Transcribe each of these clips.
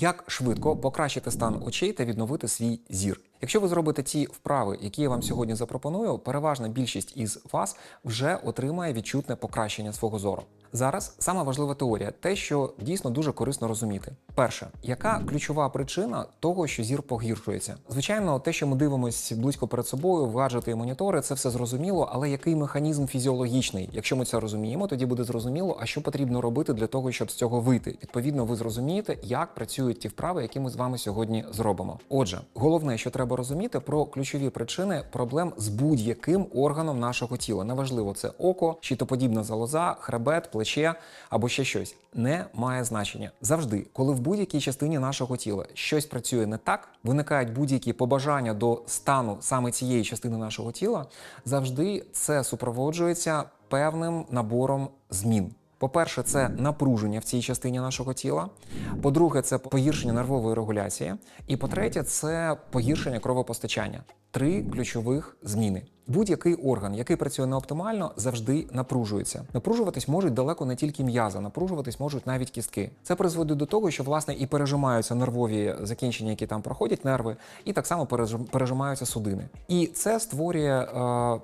Як швидко покращити стан очей та відновити свій зір? Якщо ви зробите ті вправи, які я вам сьогодні запропоную, переважна більшість із вас вже отримає відчутне покращення свого зору. Зараз сама важлива теорія, те, що дійсно дуже корисно розуміти. Перше, яка ключова причина того, що зір погіршується? Звичайно, те, що ми дивимося близько перед собою, гаджети і монітори, це все зрозуміло, але який механізм фізіологічний? Якщо ми це розуміємо, тоді буде зрозуміло, а що потрібно робити для того, щоб з цього вийти. Відповідно, ви зрозумієте, як працюють ті вправи, які ми з вами сьогодні зробимо. Отже, головне, що треба розуміти про ключові причини проблем з будь-яким органом нашого тіла. Неважливо, це око, щитоподібна залоза, хребет, плече або ще щось. Не має значення. Завжди, коли в будь-якій частині нашого тіла щось працює не так, виникають будь-які побажання до стану саме цієї частини нашого тіла, завжди це супроводжується певним набором змін. По-перше, це напруження в цій частині нашого тіла. По-друге, це погіршення нервової регуляції. І по-третє, це погіршення кровопостачання. Три ключових зміни. Будь-який орган, який працює неоптимально, завжди напружується. Напружуватись можуть далеко не тільки м'язи, напружуватись можуть навіть кістки. Це призводить до того, що власне і пережимаються нервові закінчення, які там проходять нерви, і так само пережимаються судини. І це створює е,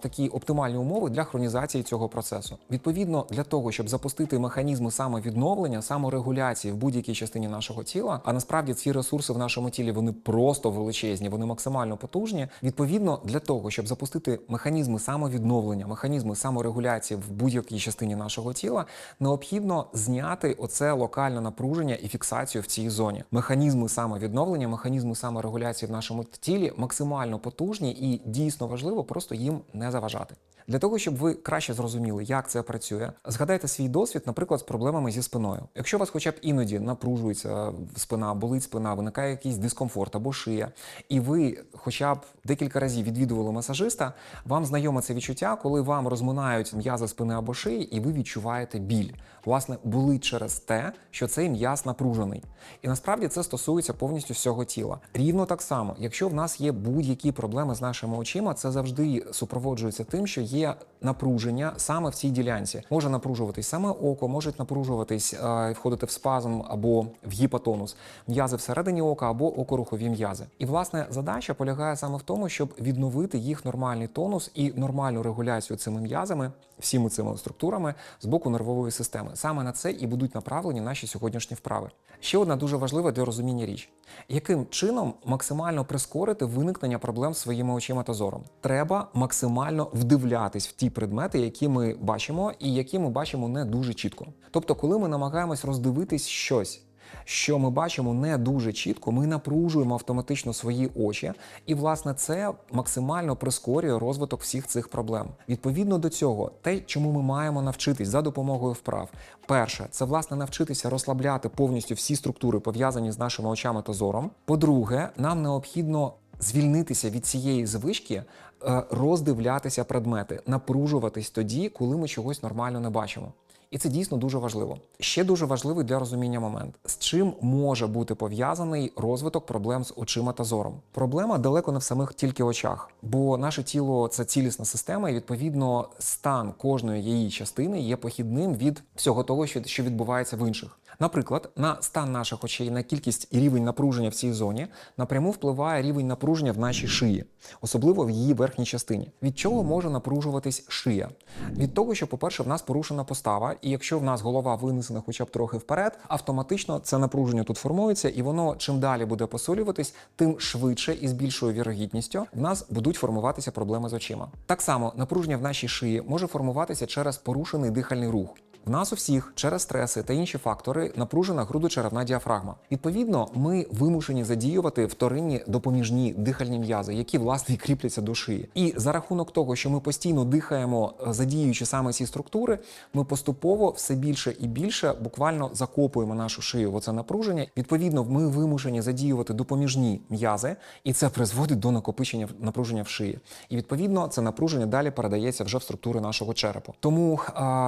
такі оптимальні умови для хронізації цього процесу. Відповідно, для того, щоб запустити механізми самовідновлення, саморегуляції в будь-якій частині нашого тіла, а насправді ці ресурси в нашому тілі вони просто величезні, вони максимально потужні. Відповідно, для того, щоб запустити механізми самовідновлення, механізми саморегуляції в будь-якій частині нашого тіла, необхідно зняти оце локальне напруження і фіксацію в цій зоні. Механізми самовідновлення, механізми саморегуляції в нашому тілі максимально потужні і дійсно важливо просто їм не заважати. Для того, щоб ви краще зрозуміли, як це працює, згадайте свій досвід, наприклад, з проблемами зі спиною. Якщо у вас хоча б іноді напружується спина, болить спина, виникає якийсь дискомфорт або шия, і ви хоча б декілька разів відвідували масажиста, вам знайоме це відчуття, коли вам розминають м'язи спини або шиї, і ви відчуваєте біль. Власне, болить через те, що цей м'яз напружений. І насправді це стосується повністю всього тіла. Рівно так само, якщо в нас є будь-які проблеми з нашими очима, це завжди супроводжується тим, що є напруження саме в цій ділянці. Може напружуватись саме око, можуть напружуватись, е, входити в спазм або в гіпотонус, м'язи всередині ока або окорухові м'язи. І власне задача полягає саме в тому, щоб відновити їх нормальний тонус і нормальну регуляцію цими м'язами, всіми цими структурами з боку нервової системи. Саме на це і будуть направлені наші сьогоднішні вправи. Ще одна дуже важлива для розуміння річ: яким чином максимально прискорити виникнення проблем з своїми очима та зором? Треба максимально вдивлятись в ті предмети, які ми бачимо, і які ми бачимо не дуже чітко. Тобто, коли ми намагаємось роздивитись щось. Що ми бачимо не дуже чітко, ми напружуємо автоматично свої очі, і власне це максимально прискорює розвиток всіх цих проблем. Відповідно до цього, те, чому ми маємо навчитись за допомогою вправ, перше, це власне навчитися розслабляти повністю всі структури, пов'язані з нашими очами та зором. По-друге, нам необхідно звільнитися від цієї звички, роздивлятися предмети, напружуватись тоді, коли ми чогось нормально не бачимо. І це дійсно дуже важливо. Ще дуже важливий для розуміння момент, з чим може бути пов'язаний розвиток проблем з очима та зором. Проблема далеко не в самих тільки очах, бо наше тіло це цілісна система, і відповідно стан кожної її частини є похідним від всього того, що що відбувається в інших. Наприклад, на стан наших очей, на кількість і рівень напруження в цій зоні напряму впливає рівень напруження в нашій шиї, особливо в її верхній частині. Від чого може напружуватись шия? Від того, що, по-перше, в нас порушена постава, і якщо в нас голова винесена хоча б трохи вперед, автоматично це напруження тут формується, і воно чим далі буде посилюватись, тим швидше і з більшою вірогідністю в нас будуть формуватися проблеми з очима. Так само напруження в нашій шиї може формуватися через порушений дихальний рух. В нас у всіх через стреси та інші фактори напружена грудочеревна діафрагма. Відповідно, ми вимушені задіювати вторинні допоміжні дихальні м'язи, які власне кріпляться до шиї. І за рахунок того, що ми постійно дихаємо, е, задіюючи саме ці структури, ми поступово все більше і більше буквально закопуємо нашу шию в оце напруження. Відповідно, ми вимушені задіювати допоміжні м'язи, і це призводить до накопичення напруження в шиї. І відповідно це напруження далі передається вже в структури нашого черепу. Тому,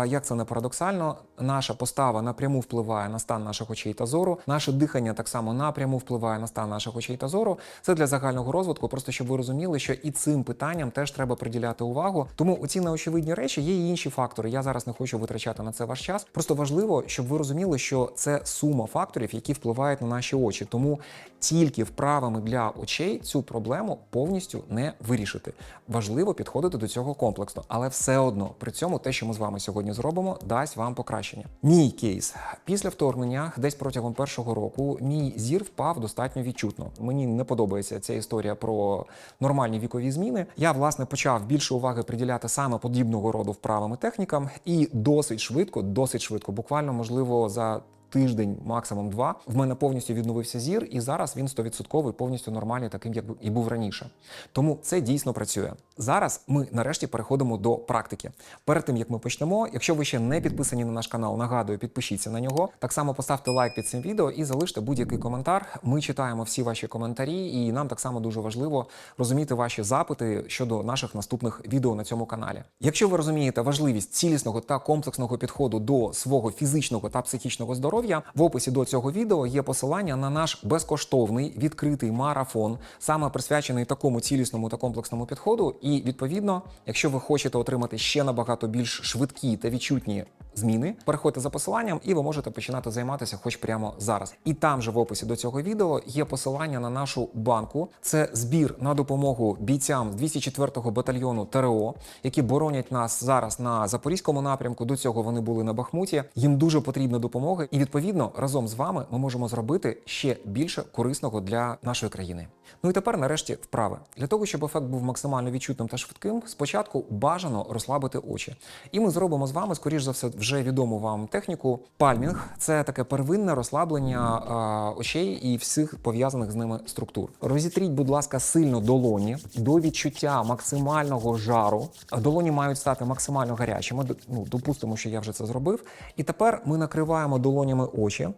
як це не парадоксально, парадоксально, наша постава напряму впливає на стан наших очей та зору. Наше дихання так само напряму впливає на стан наших очей та зору. Це для загального розвитку, просто щоб ви розуміли, що і цим питанням теж треба приділяти увагу. Тому оці неочевидні речі є і інші фактори. Я зараз не хочу витрачати на це ваш час. Просто важливо, щоб ви розуміли, що це сума факторів, які впливають на наші очі. Тому тільки вправами для очей цю проблему повністю не вирішити. Важливо підходити до цього комплексно, але все одно при цьому те, що ми з вами сьогодні зробимо, дасть вам покращення. Мій кейс після вторгнення, десь протягом першого року, мій зір впав достатньо відчутно. Мені не подобається ця історія про нормальні вікові зміни. Я власне почав більше уваги приділяти саме подібного роду вправам і технікам, і досить швидко, досить швидко, буквально можливо за. Тиждень, максимум два, в мене повністю відновився зір, і зараз він 100% повністю нормальний, таким як і був раніше. Тому це дійсно працює. Зараз ми нарешті переходимо до практики. Перед тим як ми почнемо, якщо ви ще не підписані на наш канал, нагадую, підпишіться на нього. Так само поставте лайк під цим відео і залиште будь-який коментар. Ми читаємо всі ваші коментарі, і нам так само дуже важливо розуміти ваші запити щодо наших наступних відео на цьому каналі. Якщо ви розумієте важливість цілісного та комплексного підходу до свого фізичного та психічного здоров'я, в описі до цього відео є посилання на наш безкоштовний відкритий марафон, саме присвячений такому цілісному та комплексному підходу. І відповідно, якщо ви хочете отримати ще набагато більш швидкі та відчутні зміни, переходьте за посиланням, і ви можете починати займатися хоч прямо зараз. І там же в описі до цього відео є посилання на нашу банку. Це збір на допомогу бійцям 204-го батальйону ТРО, які боронять нас зараз на запорізькому напрямку. До цього вони були на Бахмуті. Їм дуже потрібна допомога, і відповідно разом з вами ми можемо зробити ще більше корисного для нашої країни. Ну і тепер, нарешті, вправи для того, щоб ефект був максимально відчутним та швидким. Спочатку бажано розслабити очі, і ми зробимо з вами, скоріш за все, вже відому вам техніку. Пальмінг це таке первинне розслаблення е, очей і всіх пов'язаних з ними структур. Розітріть, будь ласка, сильно долоні до відчуття максимального жару. Долоні мають стати максимально гарячими. Ну, допустимо, що я вже це зробив. І тепер ми накриваємо долонями очі.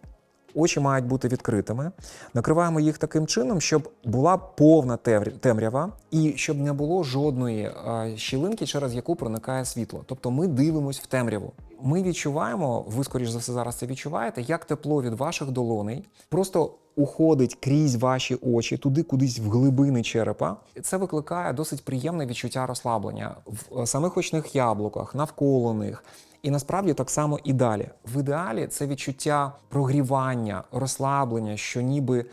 Очі мають бути відкритими. Накриваємо їх таким чином, щоб була повна темрява і щоб не було жодної е, щілинки, через яку проникає світло. Тобто ми дивимось в темряву. Ми відчуваємо, ви скоріш за все зараз це відчуваєте, як тепло від ваших долоней просто уходить крізь ваші очі, туди кудись в глибини черепа. Це викликає досить приємне відчуття розслаблення в е, самих очних яблуках, навколо них. І насправді так само і далі. В ідеалі це відчуття прогрівання, розслаблення, що ніби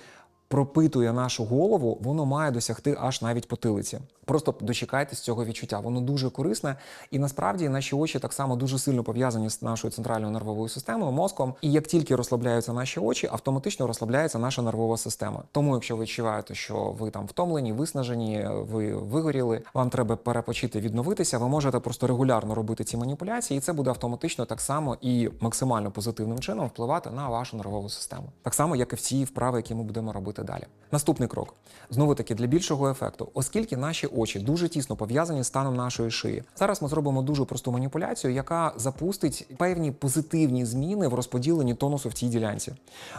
пропитує нашу голову, воно має досягти аж навіть потилиці. Просто дочекайтесь цього відчуття. Воно дуже корисне, і насправді наші очі так само дуже сильно пов'язані з нашою центральною нервовою системою, мозком. І як тільки розслабляються наші очі, автоматично розслабляється наша нервова система. Тому, якщо ви відчуваєте, що ви там втомлені, виснажені, ви вигоріли, вам треба перепочити, відновитися. Ви можете просто регулярно робити ці маніпуляції, і це буде автоматично так само і максимально позитивним чином впливати на вашу нервову систему. Так само, як і всі вправи, які ми будемо робити далі. Наступний крок знову таки для більшого ефекту, оскільки наші очі дуже тісно пов'язані з станом нашої шиї. Зараз ми зробимо дуже просту маніпуляцію, яка запустить певні позитивні зміни в розподіленні тонусу в цій ділянці.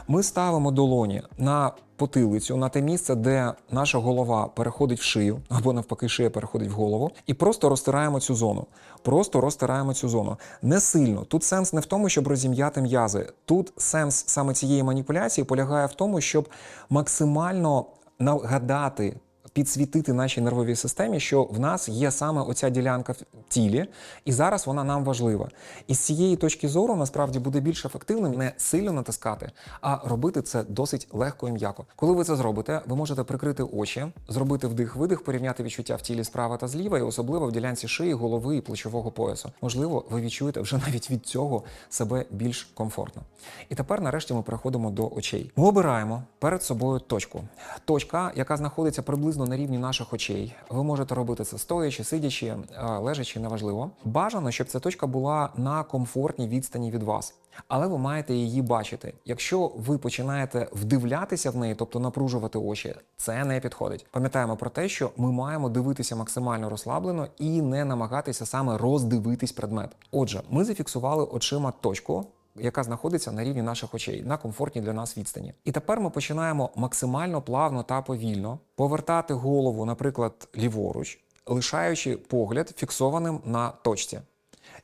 Ми ставимо долоні на потилицю, на те місце, де наша голова переходить в шию, або навпаки, шия переходить в голову, і просто розтираємо цю зону. Просто розтираємо цю зону. Не сильно. Тут сенс не в тому, щоб розім'яти м'язи. Тут сенс саме цієї маніпуляції полягає в тому, щоб максимально нагадати. Підсвітити нашій нервовій системі, що в нас є саме оця ділянка в тілі, і зараз вона нам важлива. І з цієї точки зору насправді буде більш ефективним не сильно натискати, а робити це досить легко і м'яко. Коли ви це зробите, ви можете прикрити очі, зробити вдих-видих, порівняти відчуття в тілі справа та зліва, і особливо в ділянці шиї, голови і плечового поясу. Можливо, ви відчуєте вже навіть від цього себе більш комфортно. І тепер, нарешті, ми переходимо до очей. Ми обираємо перед собою точку. Точка, яка знаходиться приблизно на рівні наших очей. Ви можете робити це стоячи, сидячи, е, лежачи, неважливо. Бажано, щоб ця точка була на комфортній відстані від вас. Але ви маєте її бачити. Якщо ви починаєте вдивлятися в неї, тобто напружувати очі, це не підходить. Пам'ятаємо про те, що ми маємо дивитися максимально розслаблено і не намагатися саме роздивитись предмет. Отже, ми зафіксували очима точку яка знаходиться на рівні наших очей на комфортній для нас відстані. І тепер ми починаємо максимально плавно та повільно повертати голову, наприклад, ліворуч, лишаючи погляд фіксованим на точці.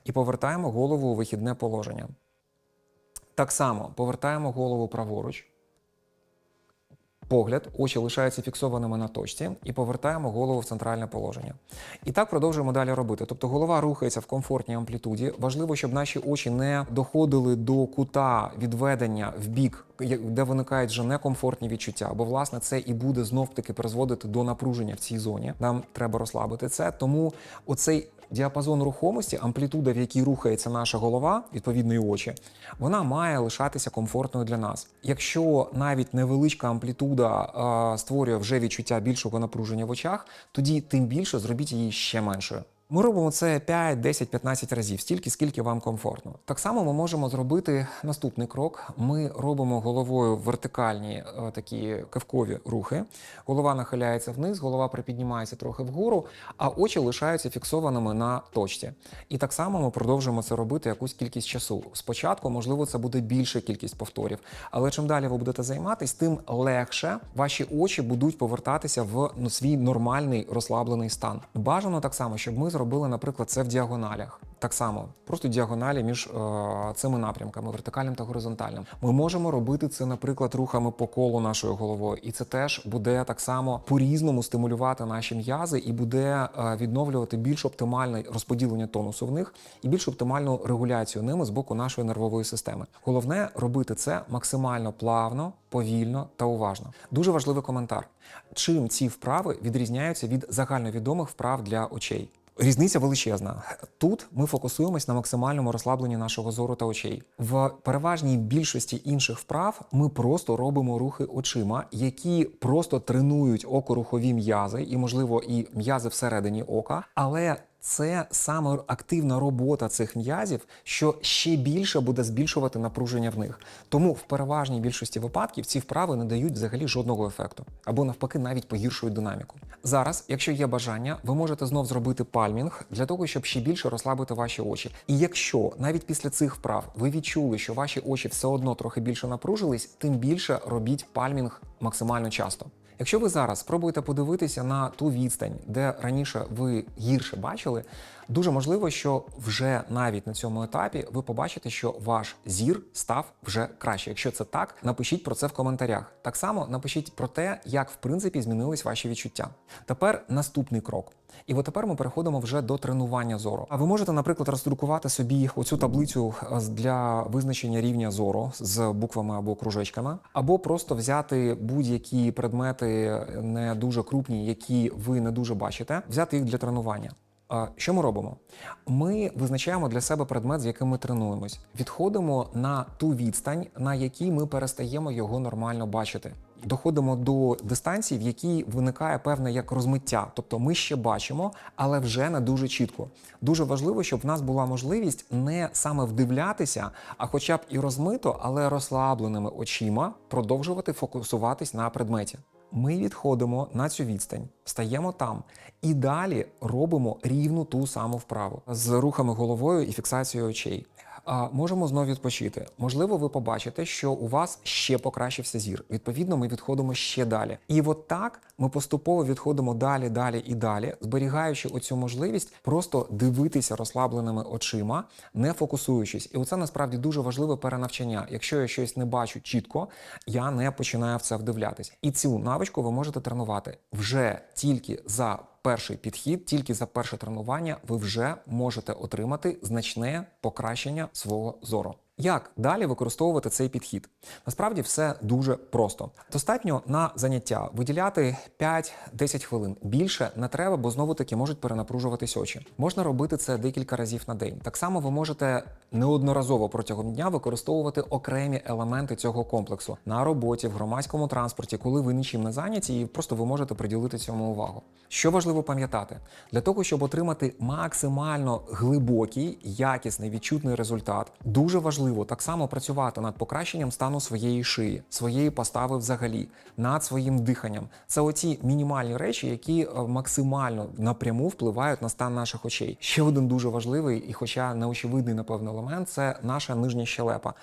і повертаємо голову у вихідне положення. Так само повертаємо голову праворуч. Погляд, очі лишаються фіксованими на точці і повертаємо голову в центральне положення. І так продовжуємо далі робити. Тобто голова рухається в комфортній амплітуді. Важливо, щоб наші очі не доходили до кута відведення в бік, де виникають вже некомфортні відчуття. Бо, власне, це і буде знов-таки призводити до напруження в цій зоні. Нам треба розслабити це. Тому оцей діапазон рухомості, амплітуда, в якій рухається наша голова, відповідно і очі, вона має лишатися комфортною для нас. Якщо навіть невеличка амплітуда е, створює вже відчуття більшого напруження в очах, тоді тим більше зробіть її ще меншою. Ми робимо це 5, 10, 15 разів, стільки, скільки вам комфортно. Так само ми можемо зробити наступний крок. Ми робимо головою вертикальні е, такі кивкові рухи. Голова нахиляється вниз, голова припіднімається трохи вгору, а очі лишаються фіксованими на точці. І так само ми продовжуємо це робити якусь кількість часу. Спочатку, можливо, це буде більша кількість повторів, але чим далі ви будете займатися, тим легше ваші очі будуть повертатися в ну, свій нормальний розслаблений стан. Бажано так само, щоб ми зробили, наприклад, це в діагоналях. Так само, просто діагоналі між е, цими напрямками, вертикальним та горизонтальним. Ми можемо робити це, наприклад, рухами по колу нашою головою, і це теж буде так само по-різному стимулювати наші м'язи і буде е, відновлювати більш оптимальне розподілення тонусу в них і більш оптимальну регуляцію ними з боку нашої нервової системи. Головне робити це максимально плавно, повільно та уважно. Дуже важливий коментар. Чим ці вправи відрізняються від загальновідомих вправ для очей? Різниця величезна. Тут ми фокусуємось на максимальному розслабленні нашого зору та очей. В переважній більшості інших вправ ми просто робимо рухи очима, які просто тренують окорухові м'язи і, можливо, і м'язи всередині ока, але це саме активна робота цих м'язів, що ще більше буде збільшувати напруження в них. Тому в переважній більшості випадків ці вправи не дають взагалі жодного ефекту, або навпаки, навіть погіршують динаміку. Зараз, якщо є бажання, ви можете знов зробити пальмінг для того, щоб ще більше розслабити ваші очі. І якщо навіть після цих вправ ви відчули, що ваші очі все одно трохи більше напружились, тим більше робіть пальмінг максимально часто. Якщо ви зараз спробуєте подивитися на ту відстань, де раніше ви гірше бачили, дуже можливо, що вже навіть на цьому етапі ви побачите, що ваш зір став вже краще. Якщо це так, напишіть про це в коментарях. Так само напишіть про те, як в принципі змінились ваші відчуття. Тепер наступний крок. І от тепер ми переходимо вже до тренування зору. А ви можете, наприклад, роздрукувати собі оцю таблицю е, для визначення рівня зору з буквами або кружечками, або просто взяти будь-які предмети не дуже крупні, які ви не дуже бачите, взяти їх для тренування. Що ми робимо? Ми визначаємо для себе предмет, з яким ми тренуємось, відходимо на ту відстань, на якій ми перестаємо його нормально бачити. Доходимо до дистанції, в якій виникає певне як розмиття. Тобто ми ще бачимо, але вже не дуже чітко. Дуже важливо, щоб в нас була можливість не саме вдивлятися, а хоча б і розмито, але розслабленими очима продовжувати фокусуватись на предметі. Ми відходимо на цю відстань, стаємо там і далі робимо рівну ту саму вправу з рухами головою і фіксацією очей. Можемо знову відпочити. Можливо, ви побачите, що у вас ще покращився зір. Відповідно, ми відходимо ще далі. І от так ми поступово відходимо далі, далі і далі, зберігаючи оцю можливість просто дивитися розслабленими очима, не фокусуючись. І оце насправді дуже важливе перенавчання. Якщо я щось не бачу чітко, я не починаю в це вдивлятись. І цю навичку ви можете тренувати вже тільки за перший підхід, тільки за перше тренування, ви вже можете отримати значне покращення свого зору. Як далі використовувати цей підхід? Насправді все дуже просто. Достатньо на заняття виділяти 5-10 хвилин. Більше не треба, бо знову таки можуть перенапружуватись очі. Можна робити це декілька разів на день. Так само ви можете неодноразово протягом дня використовувати окремі елементи цього комплексу на роботі, в громадському транспорті, коли ви нічим не зайняті, і просто ви можете приділити цьому увагу. Що важливо пам'ятати для того, щоб отримати максимально глибокий, якісний відчутний результат, дуже важливо важливо так само працювати над покращенням стану своєї шиї, своєї постави взагалі, над своїм диханням. Це оці мінімальні речі, які е, максимально напряму впливають на стан наших очей. Ще один дуже важливий, і, хоча неочевидний, напевно, елемент, це наша нижня щелепа.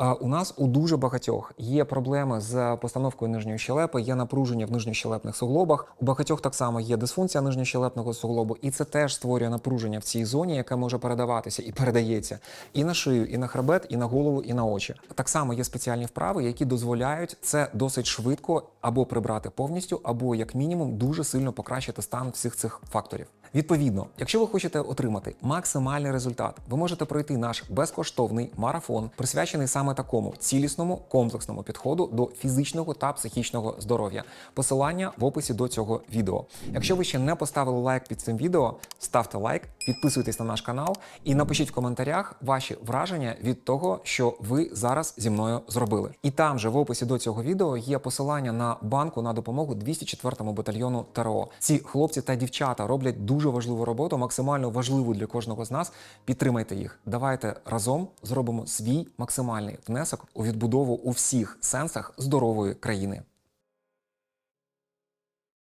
Е, У нас у дуже багатьох є проблеми з постановкою нижньої щелепи, є напруження в нижньощелепних суглобах. У багатьох так само є дисфункція нижньощелепного суглобу, і це теж створює напруження в цій зоні, яке може передаватися і передається і на шию, і на хребет, і на голову, і на очі. Так само є спеціальні вправи, які дозволяють це досить швидко або прибрати повністю, або як мінімум дуже сильно покращити стан всіх цих факторів. Відповідно, якщо ви хочете отримати максимальний результат, ви можете пройти наш безкоштовний марафон, присвячений саме такому цілісному комплексному підходу до фізичного та психічного здоров'я. Посилання в описі до цього відео. Якщо ви ще не поставили лайк під цим відео, ставте лайк, підписуйтесь на наш канал і напишіть в коментарях ваші враження від того, що ви зараз зі мною зробили. І там же в описі до цього відео є посилання на банку на допомогу 204-му батальйону ТРО. Ці хлопці та дівчата роблять дуже важливу роботу, максимально важливу для кожного з нас. Підтримайте їх. Давайте разом зробимо свій максимальний внесок у відбудову у всіх сенсах здорової країни.